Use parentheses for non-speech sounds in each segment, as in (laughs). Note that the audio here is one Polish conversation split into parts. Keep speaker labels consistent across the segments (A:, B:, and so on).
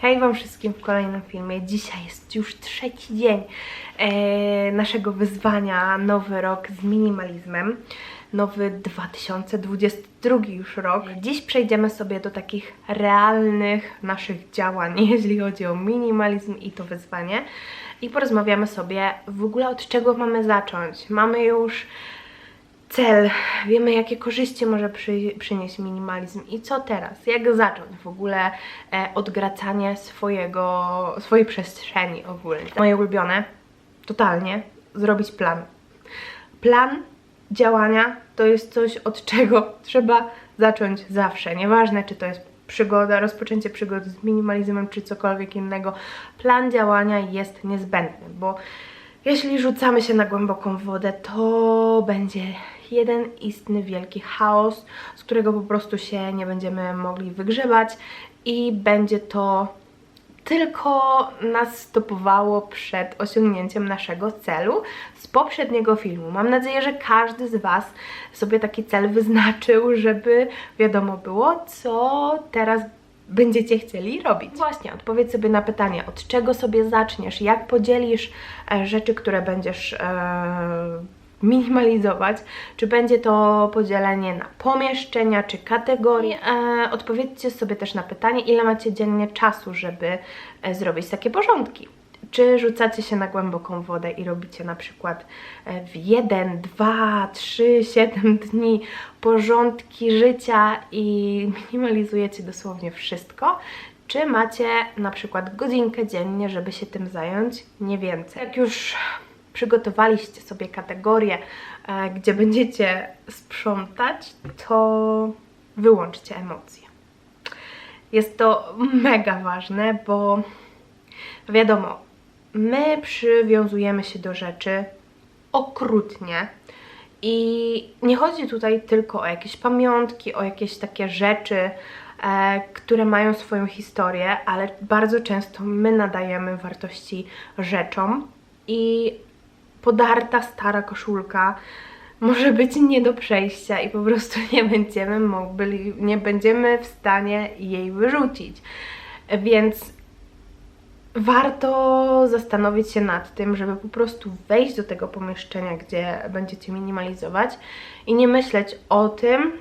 A: Hej Wam wszystkim w kolejnym filmie. Dzisiaj jest już trzeci dzień e, naszego wyzwania Nowy Rok z minimalizmem. Nowy 2022 już rok. Dziś przejdziemy sobie do takich realnych naszych działań, (laughs) jeśli chodzi o minimalizm i to wyzwanie. I porozmawiamy sobie w ogóle od czego mamy zacząć. Mamy już cel, wiemy jakie korzyści może przy, przynieść minimalizm i co teraz, jak zacząć w ogóle e, odgracanie swojego, swojej przestrzeni ogólnie. Moje ulubione, totalnie, zrobić plan. Plan działania to jest coś, od czego trzeba zacząć zawsze, nieważne czy to jest przygoda, rozpoczęcie przygody z minimalizmem czy cokolwiek innego. Plan działania jest niezbędny, bo jeśli rzucamy się na głęboką wodę, to będzie jeden istny wielki chaos, z którego po prostu się nie będziemy mogli wygrzebać i będzie to tylko nas stopowało przed osiągnięciem naszego celu z poprzedniego filmu. Mam nadzieję, że każdy z Was sobie taki cel wyznaczył, żeby wiadomo było, co teraz będziecie chcieli robić. Właśnie, odpowiedz sobie na pytanie, od czego sobie zaczniesz, jak podzielisz e, rzeczy, które będziesz e, minimalizować, czy będzie to podzielenie na pomieszczenia, czy kategorie. E, odpowiedzcie sobie też na pytanie, ile macie dziennie czasu, żeby zrobić takie porządki. Czy rzucacie się na głęboką wodę i robicie na przykład e, w 1, 2, 3, 7 dni porządki życia i minimalizujecie dosłownie wszystko? Czy macie na przykład godzinkę dziennie, żeby się tym zająć, nie więcej? Jak już przygotowaliście sobie kategorie, gdzie będziecie sprzątać, to wyłączcie emocje. Jest to mega ważne, bo wiadomo, my przywiązujemy się do rzeczy okrutnie. I nie chodzi tutaj tylko o jakieś pamiątki, o jakieś takie rzeczy, e, które mają swoją historię, ale bardzo często my nadajemy wartości rzeczom i podarta stara koszulka może być nie do przejścia i po prostu nie będziemy mogli, nie będziemy w stanie jej wyrzucić. Więc warto zastanowić się nad tym, żeby po prostu wejść do tego pomieszczenia, gdzie będziecie minimalizować i nie myśleć o tym,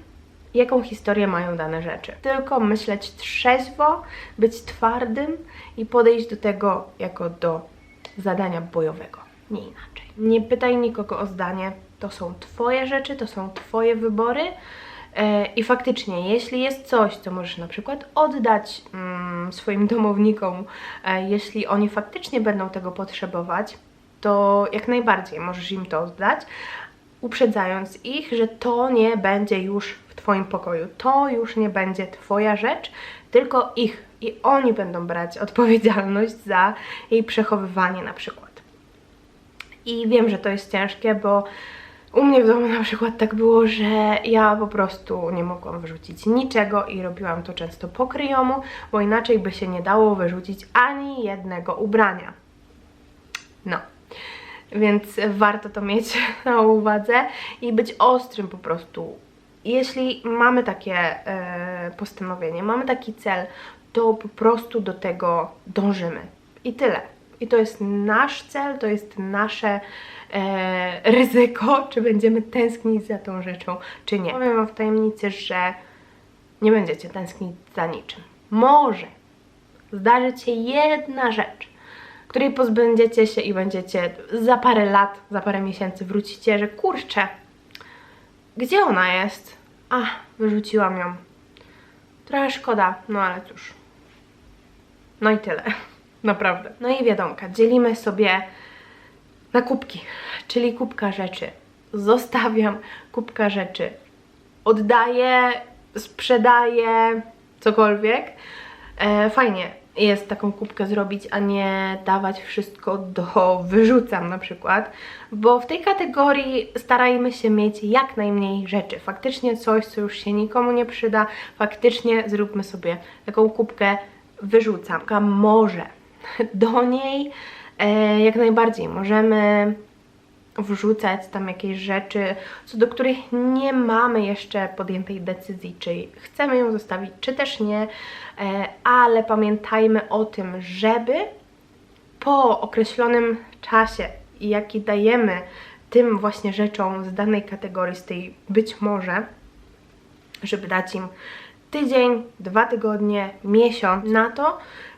A: jaką historię mają dane rzeczy. Tylko myśleć trzeźwo, być twardym i podejść do tego jako do zadania bojowego, nie inaczej. Nie pytaj nikogo o zdanie. To są Twoje rzeczy, to są Twoje wybory. E, I faktycznie, jeśli jest coś, co możesz na przykład oddać mm, swoim domownikom, e, jeśli oni faktycznie będą tego potrzebować, to jak najbardziej możesz im to oddać, uprzedzając ich, że to nie będzie już w Twoim pokoju, to już nie będzie Twoja rzecz, tylko ich i oni będą brać odpowiedzialność za jej przechowywanie na przykład. I wiem, że to jest ciężkie, bo u mnie w domu na przykład tak było, że ja po prostu nie mogłam wyrzucić niczego i robiłam to często po kryjomu, bo inaczej by się nie dało wyrzucić ani jednego ubrania. No. Więc warto to mieć (laughs) na uwadze i być ostrym po prostu. Jeśli mamy takie e, postanowienie, mamy taki cel, to po prostu do tego dążymy. I tyle. I to jest nasz cel, to jest nasze e, ryzyko, czy będziemy tęsknić za tą rzeczą, czy nie. Powiem Wam w tajemnicy, że nie będziecie tęsknić za niczym. Może zdarzyć się jedna rzecz, której pozbędziecie się i będziecie za parę lat, za parę miesięcy wrócicie, że kurczę, gdzie ona jest? A, wyrzuciłam ją. Trochę szkoda, no ale cóż. No i tyle. Naprawdę. No i wiadomka, dzielimy sobie na kubki, czyli kubka rzeczy. Zostawiam kubka rzeczy. Oddaję, sprzedaję, cokolwiek. E, fajnie jest taką kubkę zrobić, a nie dawać wszystko do (laughs) wyrzucam na przykład, bo w tej kategorii starajmy się mieć jak najmniej rzeczy. Faktycznie coś, co już się nikomu nie przyda, faktycznie zróbmy sobie taką kubkę wyrzucam. Może do niej e, jak najbardziej. Możemy wrzucać tam jakieś rzeczy, co do których nie mamy jeszcze podjętej decyzji, czy chcemy ją zostawić, czy też nie, e, ale pamiętajmy o tym, żeby po określonym czasie, jaki dajemy tym właśnie rzeczom z danej kategorii, z tej być może, żeby dać im tydzień, dwa tygodnie, miesiąc na to,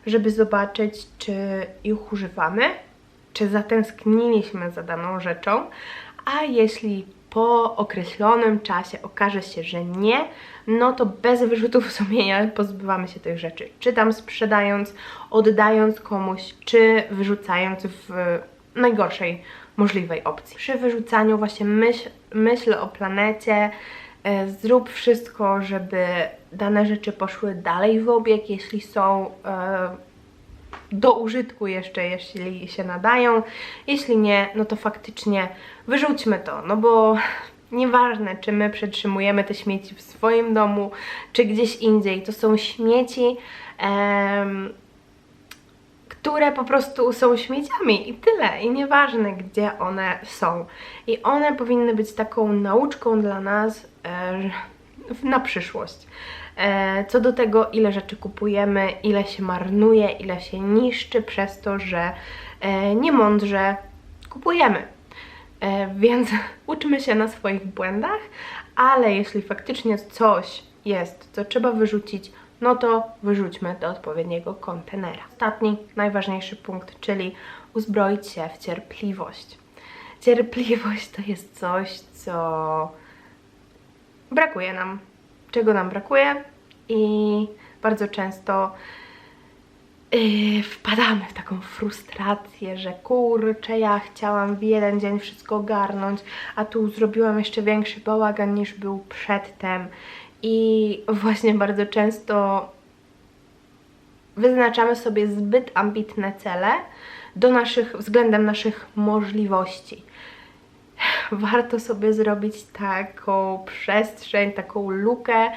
A: żeby zobaczyć, czy ich używamy, czy zatęskniliśmy za daną rzeczą, a jeśli po określonym czasie okaże się, że nie, no to bez wyrzutów sumienia pozbywamy się tych rzeczy. Czy tam sprzedając, oddając komuś, czy wyrzucając w najgorszej możliwej opcji. Przy wyrzucaniu właśnie myśl, myśl o planecie, zrób wszystko, żeby dane rzeczy poszły dalej w obieg, jeśli są e, do użytku jeszcze, jeśli się nadają. Jeśli nie, no to faktycznie wyrzućmy to, no bo nieważne, czy my przetrzymujemy te śmieci w swoim domu, czy gdzieś indziej, to są śmieci, em, które po prostu są śmieciami i tyle. I nieważne, gdzie one są. I one powinny być taką nauczką dla nas e, na przyszłość. E, co do tego, ile rzeczy kupujemy, ile się marnuje, ile się niszczy przez to, że e, niemądrze kupujemy. E, więc (laughs) uczmy się na swoich błędach, ale jeśli faktycznie coś jest, co trzeba wyrzucić, no to wyrzućmy do odpowiedniego kontenera. Ostatni, najważniejszy punkt, czyli uzbroić się w cierpliwość. Cierpliwość to jest coś, co brakuje nam. Czego nam brakuje i bardzo często yy, wpadamy w taką frustrację, że kurczę, ja chciałam w jeden dzień wszystko ogarnąć, a tu zrobiłam jeszcze większy bałagan niż był przedtem i właśnie bardzo często wyznaczamy sobie zbyt ambitne cele do naszych, względem naszych możliwości. (laughs) Warto sobie zrobić taką przestrzeń, taką lukę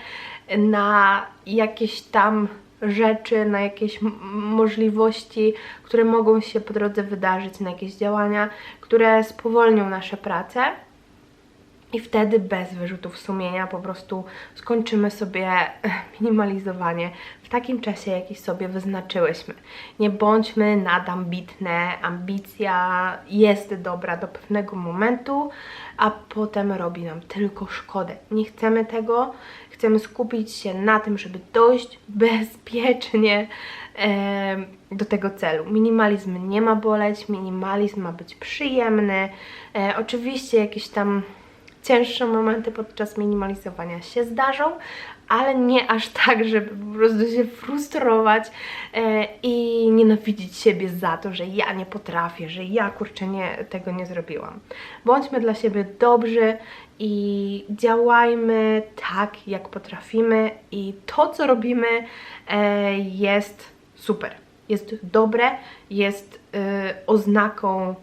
A: na jakieś tam rzeczy, na jakieś możliwości, które mogą się po drodze wydarzyć, na jakieś działania, które spowolnią nasze prace i wtedy bez wyrzutów sumienia po prostu skończymy sobie minimalizowanie w takim czasie, jaki sobie wyznaczyłyśmy. Nie bądźmy nadambitne, ambicja jest dobra do pewnego momentu, a potem robi nam tylko szkodę. Nie chcemy tego, chcemy skupić się na tym, żeby dojść (laughs) bezpiecznie e, do tego celu. Minimalizm nie ma boleć, minimalizm ma być przyjemny. E, oczywiście jakieś tam cięższe momenty podczas minimalizowania się zdarzą, ale nie aż tak, żeby po prostu się frustrować e, i nienawidzić siebie za to, że ja nie potrafię, że ja kurczę nie, tego nie zrobiłam. Bądźmy dla siebie dobrzy i działajmy tak, jak potrafimy i to, co robimy e, jest super, jest dobre, jest e, oznaką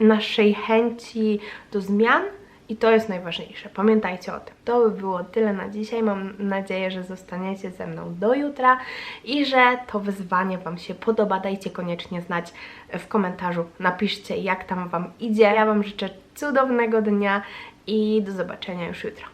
A: naszej chęci do zmian, i to jest najważniejsze. Pamiętajcie o tym. To by było tyle na dzisiaj. Mam nadzieję, że zostaniecie ze mną do jutra i że to wyzwanie Wam się podoba. Dajcie koniecznie znać w komentarzu. Napiszcie, jak tam Wam idzie. Ja Wam życzę cudownego dnia i do zobaczenia już jutro.